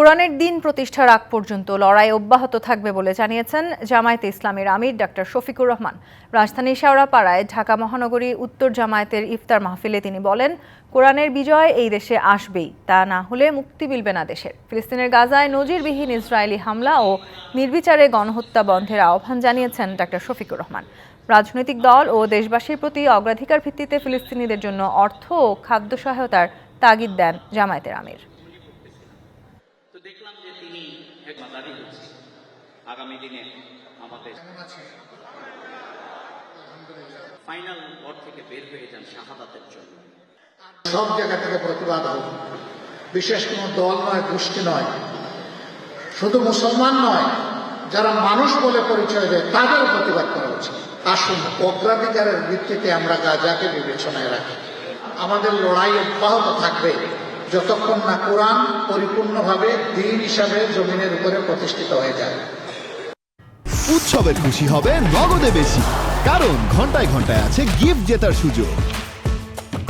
কোরআনের দিন প্রতিষ্ঠার আগ পর্যন্ত লড়াই অব্যাহত থাকবে বলে জানিয়েছেন জামায়াতে ইসলামের আমির ডাক্তার শফিকুর রহমান। রাজধানীর শেওড়াপাড়ায় ঢাকা মহানগরী উত্তর জামায়াতের ইফতার মাহফিলে তিনি বলেন, কোরআনের বিজয় এই দেশে আসবেই, তা না হলে মুক্তি মিলবে না দেশের। ফিলিস্তিনের গাজায় নজিরবিহীন ইসরায়েলি হামলা ও নির্বিচারে গণহত্যা বন্ধের আহ্বান জানিয়েছেন ডাক্তার শফিকুর রহমান। রাজনৈতিক দল ও দেশবাসীর প্রতি অগ্রাধিকার ভিত্তিতে ফিলিস্তিনিদের জন্য অর্থ ও খাদ্য সহায়তার তাগিদ দেন জামায়াতের আমির। তিনি এক মাদারি হচ্ছে আগামী দিনে আমাদের ফাইনাল ওয়ার থেকে বের হয়ে যান শাহাদাতের জন্য। সব জায়গা থেকে প্রতিবাদ হবে বিশেষ কোনো দল নয় গোষ্ঠী নয়। শুধু মুসলমান নয় যারা মানুষ বলে পরিচয় দেয় তাদের প্রতিবাদ করা উচিত। আসুন অগ্রাধিকারের ভিত্তিতে আমরা গাজাকে বিবেচনায় রাখি। আমাদের লড়াই অব্যাহত থাকবে। যতক্ষণ না কোরআন পরিপূর্ণভাবে দিন হিসাবে জমিনের উপরে প্রতিষ্ঠিত হয়ে যায়। উৎসবের খুশি হবে নগদে বেশি। কারণ ঘন্টায় ঘন্টায় আছে গিফট জেতার সুযোগ।